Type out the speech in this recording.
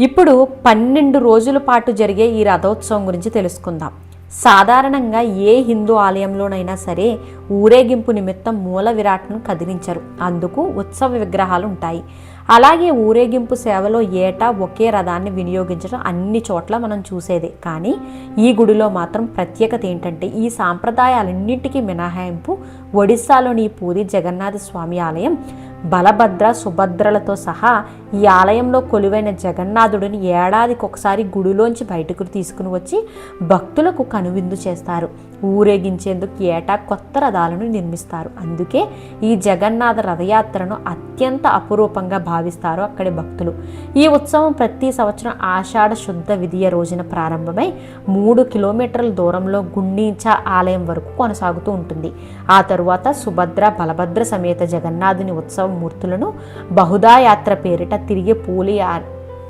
ఇప్పుడు పన్నెండు రోజుల పాటు జరిగే ఈ రథోత్సవం గురించి తెలుసుకుందాం. సాధారణంగా ఏ హిందూ ఆలయంలోనైనా సరే ఊరేగింపు నిమిత్తం మూల విరాట్ను కదిలించరు. అందుకు ఉత్సవ విగ్రహాలు ఉంటాయి. అలాగే ఊరేగింపు సేవలో ఏటా ఒకే రథాన్ని వినియోగించడం అన్ని చోట్ల మనం చూసేదే. కానీ ఈ గుడిలో మాత్రం ప్రత్యేకత ఏంటంటే ఈ సాంప్రదాయాలన్నింటికీ మినహాయింపు ఒడిస్సాలోని పూరి జగన్నాథ స్వామి ఆలయం బలభద్ర సుభద్రలతో సహా ఈ ఆలయంలో కొలువైన జగన్నాథుడిని ఏడాదికి ఒకసారి గుడిలోంచి బయటకు తీసుకుని వచ్చి భక్తులకు కనువిందు చేస్తారు. ఊరేగించేందుకు ఏటా కొత్త రథాలను నిర్మిస్తారు. అందుకే ఈ జగన్నాథ రథయాత్రను అత్యంత అపురూపంగా భావిస్తారు అక్కడి భక్తులు. ఈ ఉత్సవం ప్రతి సంవత్సరం ఆషాఢ శుద్ధ విధియ రోజున ప్రారంభమై మూడు కిలోమీటర్ల దూరంలో గుండీచ ఆలయం వరకు కొనసాగుతూ ఉంటుంది. ఆ తరువాత సుభద్ర బలభద్ర సమేత జగన్నాథుని ఉత్సవ మూర్తులను బహుదా యాత్ర పేరిట తిరిగి పూలి